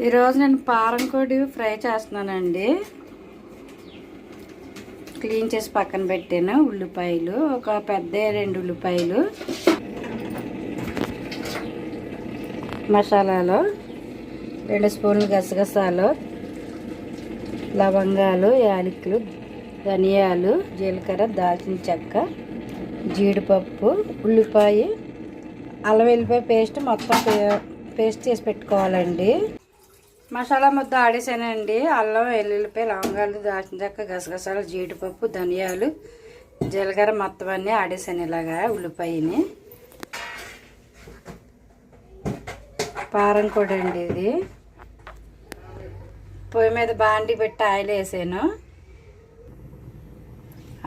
ఈరోజు నేను పారం కోడి ఫ్రై చేస్తున్నానండి. క్లీన్ చేసి పక్కన పెట్టాను ఉల్లిపాయలు ఒక పెద్ద రెండు ఉల్లిపాయలు మసాలాలు రెండు స్పూన్లు గసగసాలు లవంగాలు యాలకులు ధనియాలు జీలకర్ర దాల్చిన చెక్క జీడిపప్పు ఉల్లిపాయ అల్లం వెల్లిపాయ పేస్ట్ మొత్తం పే- పేస్ట్ చేసి పెట్టుకోవాలండి. మసాలా ముద్ద ఆడేసానండి. అల్లం వెల్లుల్లిపాయ లవంగాలు దాచిన చెక్క గసగసాలు జీడిపప్పు ధనియాలు జీలకర్ర మొత్తం అన్నీ ఆడేసాను ఇలాగా ఉల్లిపాయని. పారం కూడా అండి ఇది. పొయ్యి మీద బాండి పెట్టి ఆయిల్ వేసాను.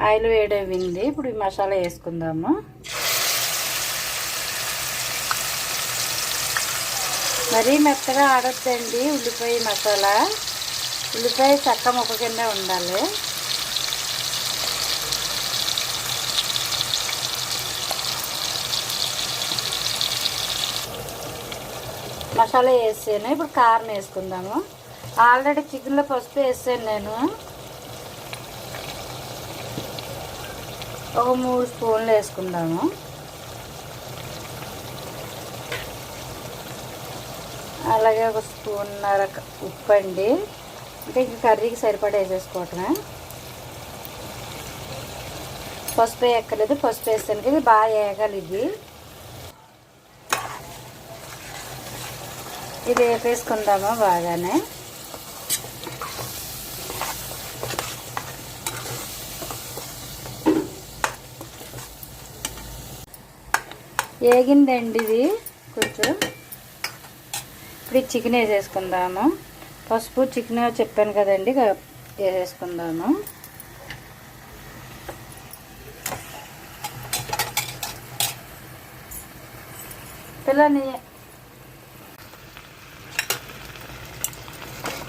ఆయిల్ వేడవింది ఇప్పుడు ఈ మసాలా వేసుకుందాము. మరీ మెత్తగా ఆడొద్దండి. ఉల్లిపాయ మసాలా. ఉల్లిపాయ చక్క ముక్క కింద ఉండాలి. మసాలా వేసాను. ఇప్పుడు కారం వేసుకుందాము. ఆల్రెడీ చికెన్లో పసుపు వేసాను నేను. ఒక మూడు స్పూన్లు వేసుకుందాము. అలాగే ఒక స్పూన్నర ఉప్పు అండి. అంటే ఇంక కర్రీకి సరిపడా వేసేసుకోవటమే. పసుపు ఎక్కలేదు పసుపు వేస్తానికి ఇది బాగా వేగాలి ఇది. ఇది వేపేసుకుందామా బాగానే. వేగిందండి ఇది కొంచెం. ఇప్పుడు ఈ చికెన్ వేసేసుకుందాము. పసుపు చికెన్ చెప్పాను కదండి వేసేసుకుందాము. పిల్లని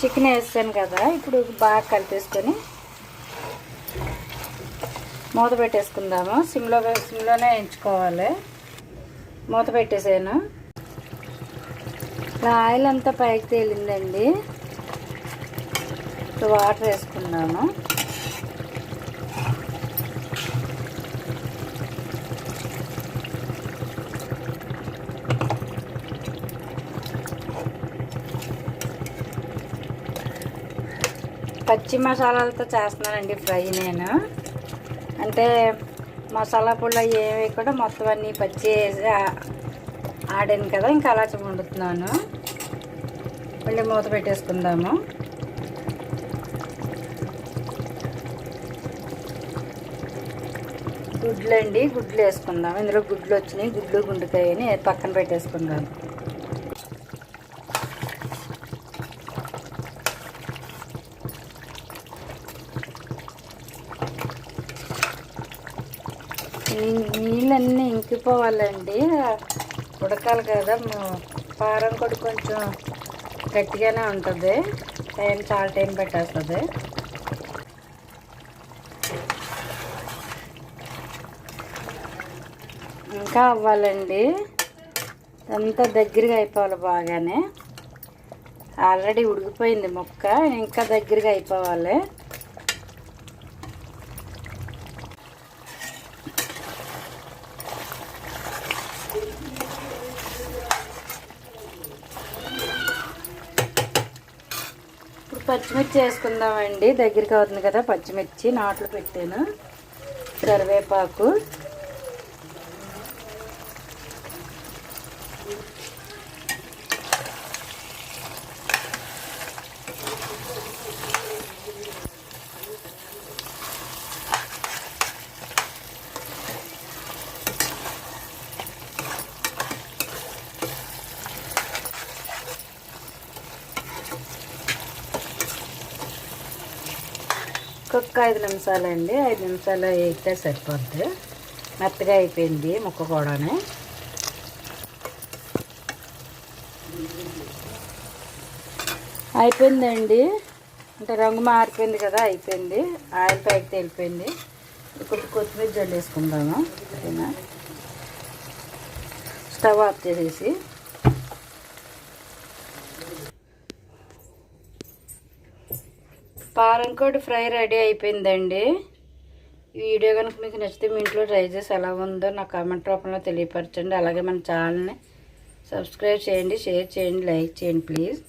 చికెన్ వేసాను కదా ఇప్పుడు బాగా కలిపేసుకొని మూత పెట్టేసుకుందాము. సిమ్లో సిమ్లోనే ఎంచుకోవాలి మూత పెట్టేసాను. ఇలా ఆయిల్ అంతా పైకి తేలిందండి. ఇప్పుడు వాటర్ వేసుకున్నాను. పచ్చి మసాలాలతో చేస్తున్నానండి ఫ్రై నేను. అంటే మసాలా పుల్ల ఏమి కూడా మొత్తం అన్నీ పచ్చి వేసి ఆడాను కదా ఇంకా అలా వండుతున్నాను. మళ్ళీ మూత పెట్టేసుకుందాము. గుడ్లు అండి గుడ్లు వేసుకుందాం ఇందులో గుడ్లు వచ్చినాయి గుడ్లు గుండుకాయని పక్కన పెట్టేసుకుందాం నీళ్ళన్నీ ఇంకిపోవాలండి. ఉడకాలి కదా పారం కూడా కొంచెం గట్టిగానే ఉంటుంది. టైం చాలా టైం పెట్టేస్తుంది. ఇంకా అవ్వాలండి. అంతా దగ్గరగా అయిపోవాలి బాగానే. ఆల్రెడీ ఉడికిపోయింది ముక్క ఇంకా దగ్గరగా అయిపోవాలి ఇప్పుడు పచ్చిమిర్చి వేసుకుందామండి. దగ్గరికి అవుతుంది కదా పచ్చిమిర్చి. నాట్లు పెట్టాను. కరివేపాకు. కుక్క ఐదు నిమిషాలు అండి ఐదు నిమిషాలు వేస్తే సరిపోద్ది. మెత్తగా అయిపోయింది ముక్క కూడానే. అయిపోయిందండి. అంటే రంగు మారిపోయింది కదా అయిపోయింది. ఆయిల్ ప్యాక్ తేలిపోయింది. ఇప్పుడు కొత్తిమీర జల్లేసుకుందాము. ఓకేనా? స్టవ్ ఆఫ్ చేసేసి. కారం ఫ్రై రెడీ అయిపోయిందండి. ఈ వీడియో కనుక మీకు నచ్చితే మీ ఇంట్లో ట్రై చేసి ఎలా ఉందో నా కామెంట్ రూపంలో తెలియపరచండి. అలాగే మన ఛానల్ని సబ్స్క్రైబ్ చేయండి షేర్ చేయండి లైక్ చేయండి ప్లీజ్.